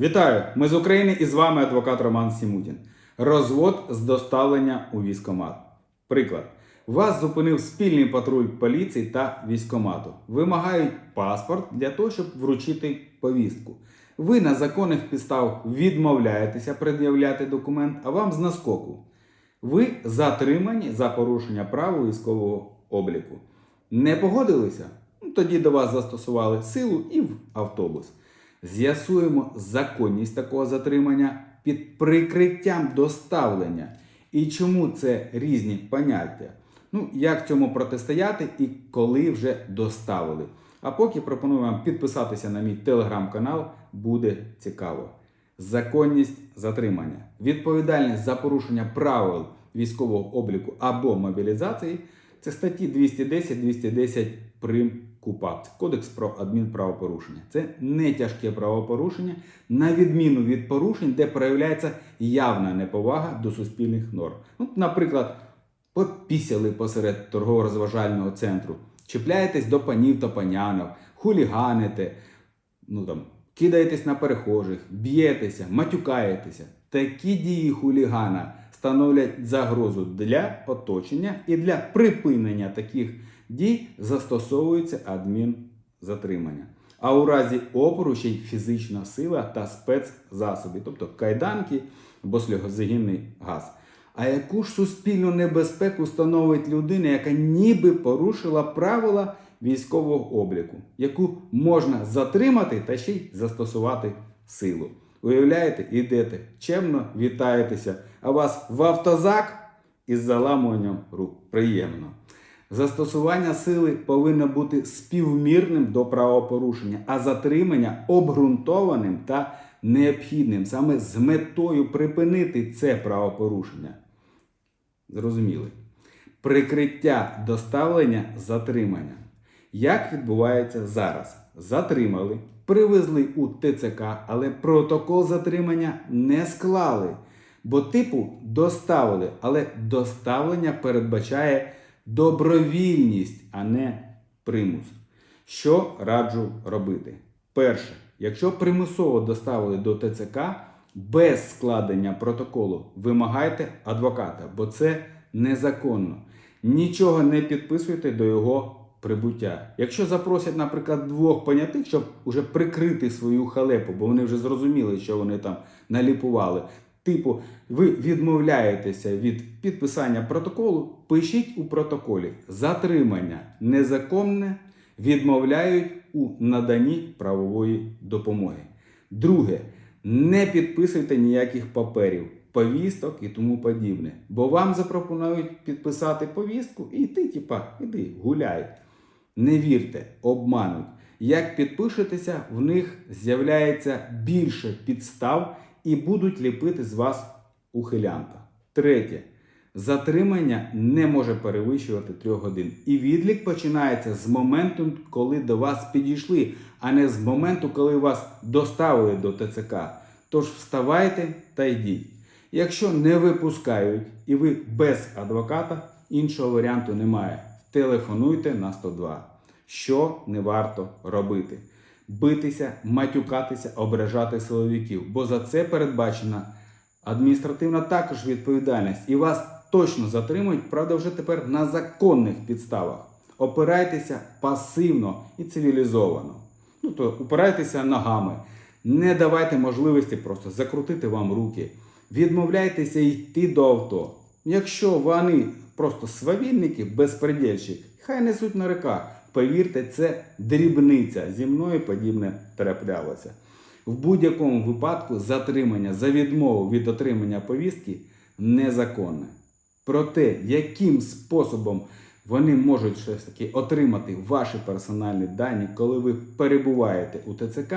Вітаю! Ми з України і з вами адвокат Роман Сімутін. Розвод з доставлення у військкомат. Приклад. Вас зупинив спільний патруль поліції та військкомату. Вимагають паспорт для того, щоб вручити повістку. Ви на законних підставах відмовляєтеся пред'являти документ, а вам з наскоку. Ви затримані за порушення правил військового обліку. Не погодилися? Тоді до вас застосували силу і в автобус. З'ясуємо законність такого затримання під прикриттям доставлення і чому це різні поняття. Ну, як цьому протистояти і коли вже доставили. А поки пропоную вам підписатися на мій телеграм-канал, буде цікаво. Законність затримання, відповідальність за порушення правил військового обліку або мобілізації це статті 210-210 прим. КУПАП. Кодекс про адмінправопорушення. Це не тяжке правопорушення, на відміну від порушень, де проявляється явна неповага до суспільних норм. Ну, наприклад, попісяли посеред торгово-розважального центру, чіпляєтесь до панів та панянок, хуліганите, ну там, кидаєтесь на перехожих, б'єтеся, матюкаєтеся. Такі дії хулігана становлять загрозу для оточення і для припинення таких дій застосовується адмінзатримання. А у разі опору ще й фізична сила та спецзасоби, тобто кайданки або сльозогінний газ. А яку ж суспільну небезпеку становить людина, яка ніби порушила правила військового обліку, яку можна затримати та ще й застосувати силу? Уявляєте, ідете чемно, вітаєтеся, а вас в автозак із заламуванням рук. Приємно. Застосування сили повинно бути співмірним до правопорушення, а затримання обґрунтованим та необхідним саме з метою припинити це правопорушення. Зрозуміли. Прикриття доставлення затримання. Як відбувається зараз? Затримали, привезли у ТЦК, але протокол затримання не склали. Бо, типу, доставили, але доставлення передбачає добровільність, а не примус. Що раджу робити? Перше, якщо примусово доставили до ТЦК без складення протоколу, вимагайте адвоката, бо це незаконно. Нічого не підписуйте до його прибуття. Якщо запросять, наприклад, двох понятих, щоб уже прикрити свою халепу, бо вони вже зрозуміли, що вони там наліпували. Типу, ви відмовляєтеся від підписання протоколу, пишіть у протоколі затримання незаконне відмовляють у наданні правової допомоги. Друге, не підписуйте ніяких паперів, повісток і тому подібне. Бо вам запропонують підписати повістку і ти, типа, іди, гуляй. Не вірте, обмануть. Як підпишетеся, в них з'являється більше підстав і будуть ліпити з вас ухилянта. Третє. Затримання не може перевищувати 3 годин. І відлік починається з моменту, коли до вас підійшли, а не з моменту, коли вас доставили до ТЦК. Тож вставайте та йдіть. Якщо не випускають і ви без адвоката, іншого варіанту немає. Телефонуйте на 102. Що не варто робити? Битися, матюкатися, ображати силовиків, бо за це передбачена адміністративна також відповідальність. І вас точно затримують, правда, вже тепер на законних підставах. Опирайтеся пасивно і цивілізовано. Ну то упирайтеся ногами. Не давайте можливості просто закрутити вам руки. Відмовляйтеся йти до авто. Якщо вони просто свавільники, безпредельщик, хай несуть на реках. Повірте, це дрібниця. Зі мною подібне траплялося. В будь-якому випадку затримання за відмову від отримання повістки незаконне. Про те, яким способом вони можуть щось таки отримати ваші персональні дані, коли ви перебуваєте у ТЦК,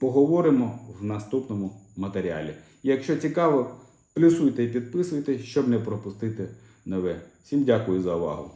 поговоримо в наступному матеріалі. Якщо цікаво, плюсуйте і підписуйте, щоб не пропустити нове. Всім дякую за увагу.